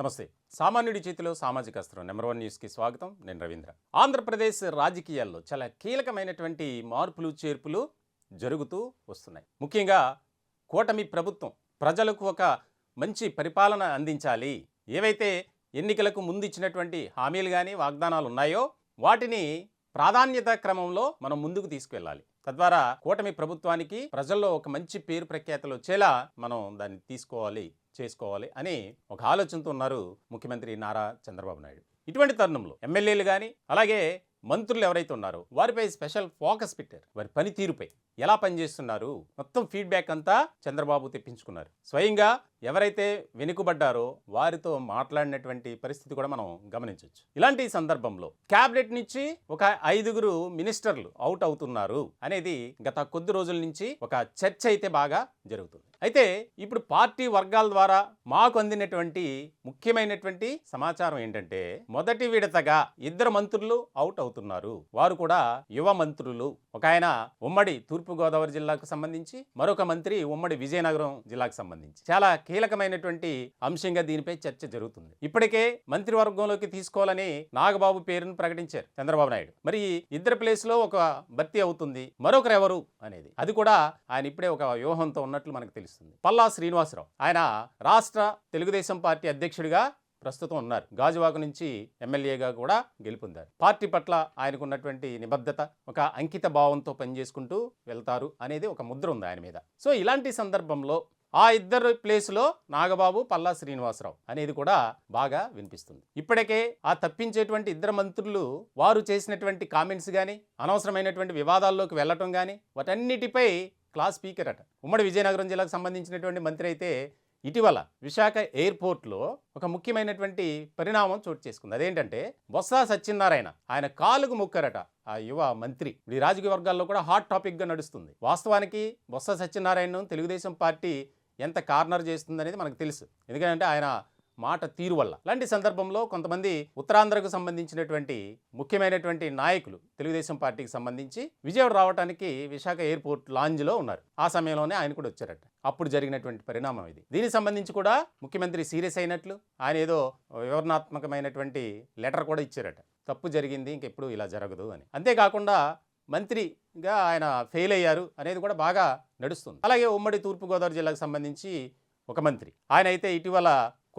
నమస్తే. సామాన్యుడి చేతిలో సామాజిక అస్త్రం. నెంబర్ వన్ న్యూస్కి స్వాగతం. నేను రవీంద్ర. ఆంధ్రప్రదేశ్ రాజకీయాల్లో చాలా కీలకమైనటువంటి మార్పులు చేర్పులు జరుగుతూ వస్తున్నాయి. ముఖ్యంగా కూటమి ప్రభుత్వం ప్రజలకు ఒక మంచి పరిపాలన అందించాలి. ఏవైతే ఎన్నికలకు ముందు ఇచ్చినటువంటి హామీలు కానీ వాగ్దానాలు ఉన్నాయో వాటిని ప్రాధాన్యత క్రమంలో మనం ముందుకు తీసుకువెళ్ళాలి. తద్వారా కూటమి ప్రభుత్వానికి ప్రజల్లో ఒక మంచి పేరు ప్రఖ్యాతలు వచ్చేలా మనం దాన్ని తీసుకోవాలి చేసుకోవాలి అని ఒక ఆలోచనతో ఉన్నారు ముఖ్యమంత్రి నారా చంద్రబాబు నాయుడు. ఇటువంటి తరుణంలో ఎమ్మెల్యేలు కానీ అలాగే మంత్రులు ఎవరైతే ఉన్నారో వారిపై స్పెషల్ ఫోకస్ పెట్టారు. వారి పనితీరుపై ఎలా పనిచేస్తున్నారు? మొత్తం ఫీడ్బ్యాక్ అంతా చంద్రబాబు తెప్పించుకున్నారు. స్వయంగా ఎవరైతే వెనుకబడ్డారో వారితో మాట్లాడినటువంటి పరిస్థితి కూడా మనం గమనించవచ్చు ఇలాంటి సందర్భంలో క్యాబినెట్ నుంచి ఒక ఐదుగురు మినిస్టర్లు అవుట్ అవుతున్నారు అనేది గత కొద్ది రోజుల నుంచి ఒక చర్చ అయితే బాగా జరుగుతుంది. అయితే ఇప్పుడు పార్టీ వర్గాల ద్వారా మాకు అందినటువంటి ముఖ్యమైనటువంటి సమాచారం ఏంటంటే మొదటి విడతగా ఇద్దరు మంత్రులు అవుట్ అవుతున్నారు. వారు కూడా యువ మంత్రులు. ఒక ఆయన ఉమ్మడి తూర్పుగోదావరి జిల్లాకు సంబంధించి మరొక మంత్రి ఉమ్మడి విజయనగరం జిల్లాకు సంబంధించి. చాలా కీలకమైనటువంటి అంశంగా దీనిపై చర్చ జరుగుతుంది. ఇప్పటికే మంత్రివర్గంలోకి తీసుకోవాలని నాగబాబు పేరును ప్రకటించారు చంద్రబాబు నాయుడు. మరి ఇద్దరు ప్లేస్లో ఒక భర్తీ అవుతుంది. మరొకరు ఎవరు అనేది. అది కూడా ఆయన ఇప్పుడే ఒక వ్యూహంతో ఉన్నట్లు మనకు తెలుస్తుంది పల్లా శ్రీనివాసరావు. ఆయన రాష్ట్ర తెలుగుదేశం పార్టీ అధ్యక్షుడిగా ప్రస్తుతం ఉన్నారు. గాజువాక నుంచి ఎమ్మెల్యేగా కూడా గెలుపొందారు. పార్టీ పట్ల ఆయనకున్నటువంటి నిబద్ధత ఒక అంకిత భావంతో పనిచేసుకుంటూ వెళ్తారు అనేది ఒక ముద్ర ఉంది ఆయన మీద. సో ఇలాంటి సందర్భంలో ఆ ఇద్దరు ప్లేస్లో నాగబాబు పల్లా శ్రీనివాసరావు అనేది కూడా బాగా వినిపిస్తుంది. ఇప్పటికే ఆ తప్పించేటువంటి ఇద్దరు మంత్రులు వారు చేసినటువంటి కామెంట్స్ కానీ అనవసరమైనటువంటి వివాదాల్లోకి వెళ్ళటం కానీ వాటన్నిటిపై క్లాస్ స్పీకర్ అట. ఉమ్మడి విజయనగరం జిల్లాకు సంబంధించినటువంటి మంత్రి అయితే ఇటీవల విశాఖ ఎయిర్పోర్ట్లో ఒక ముఖ్యమైనటువంటి పరిణామం చోటు చేసుకుంది. అదేంటంటే బొత్స సత్యనారాయణ ఆయన కాలుకు ముక్కరట. ఆ యువ మంత్రి ఈ రాజకీయ వర్గాల్లో కూడా హాట్ టాపిక్గా నడుస్తుంది. వాస్తవానికి బొత్స సత్యనారాయణను తెలుగుదేశం పార్టీ ఎంత కార్నర్ చేస్తుంది అనేది మనకు తెలుసు. ఎందుకంటే ఆయన మాట తీరు వల్ల. లాంటి సందర్భంలో కొంతమంది ఉత్తరాంధ్రకు సంబంధించినటువంటి ముఖ్యమైనటువంటి నాయకులు తెలుగుదేశం పార్టీకి సంబంధించి విజయవాడ రావడానికి విశాఖ ఎయిర్పోర్ట్ లాంజ్లో ఉన్నారు. ఆ సమయంలోనే ఆయన కూడా వచ్చారట. అప్పుడు జరిగినటువంటి పరిణామం ఇది. దీనికి సంబంధించి కూడా ముఖ్యమంత్రి సీరియస్ అయినట్లు ఆయన ఏదో వివరణాత్మకమైనటువంటి లెటర్ కూడా ఇచ్చారట. తప్పు జరిగింది ఇంకెప్పుడు ఇలా జరగదు అని. అంతేకాకుండా మంత్రిగా ఆయన ఫెయిల్ అయ్యారు అనేది కూడా బాగా నడుస్తుంది. అలాగే ఉమ్మడి తూర్పుగోదావరి జిల్లాకు సంబంధించి ఒక మంత్రి. ఆయన అయితే ఇటీవల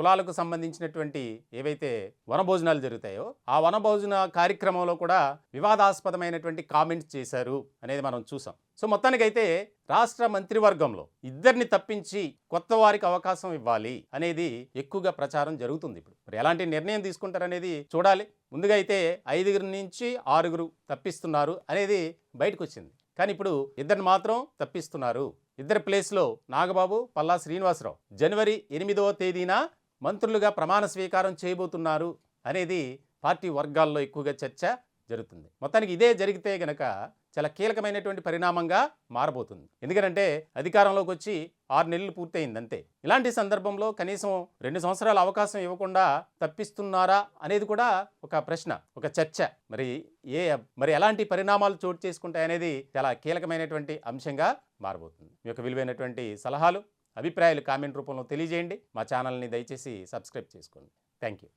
కులాలకు సంబంధించినటువంటి ఏవైతే వనభోజనాలు జరుగుతాయో ఆ వనభోజన కార్యక్రమంలో కూడా వివాదాస్పదమైనటువంటి కామెంట్స్ చేశారు అనేది మనం చూసాం. సో మొత్తానికైతే రాష్ట్ర మంత్రివర్గంలో ఇద్దరిని తప్పించి కొత్త వారికి అవకాశం ఇవ్వాలి అనేది ఎక్కువగా ప్రచారం జరుగుతుంది ఇప్పుడు. మరి ఎలాంటి నిర్ణయం తీసుకుంటారనేది చూడాలి. ముందుగా అయితే ఐదుగురు నుంచి ఆరుగురు తప్పిస్తున్నారు అనేది బయటకు వచ్చింది కానీ ఇప్పుడు ఇద్దరిని మాత్రం తప్పిస్తున్నారు. ఇద్దరి ప్లేస్లో నాగబాబు పల్లా శ్రీనివాసరావు జనవరి ఎనిమిదవ తేదీన మంత్రులుగా ప్రమాణ స్వీకారం చేయబోతున్నారు అనేది పార్టీ వర్గాల్లో ఎక్కువగా చర్చ జరుగుతుంది. మొత్తానికి ఇదే జరిగితే గనక చాలా కీలకమైనటువంటి పరిణామంగా మారబోతుంది. ఎందుకంటే అధికారంలోకి వచ్చి ఆరు నెలలు పూర్తయింది అంతే. ఇలాంటి సందర్భంలో కనీసం రెండు సంవత్సరాల అవకాశం ఇవ్వకుండా తప్పిస్తున్నారా అనేది కూడా ఒక ప్రశ్న ఒక చర్చ. మరి ఏ మరి ఎలాంటి పరిణామాలు చోటు చేసుకుంటాయనేది చాలా కీలకమైనటువంటి అంశంగా మారబోతుంది. మీ యొక్క విలువైనటువంటి సలహాలు అభిప్రాయాలు కామెంట్ రూపంలో తెలియజేయండి. మా ఛానల్ని దయచేసి సబ్స్క్రైబ్ చేసుకోండి. Thank you.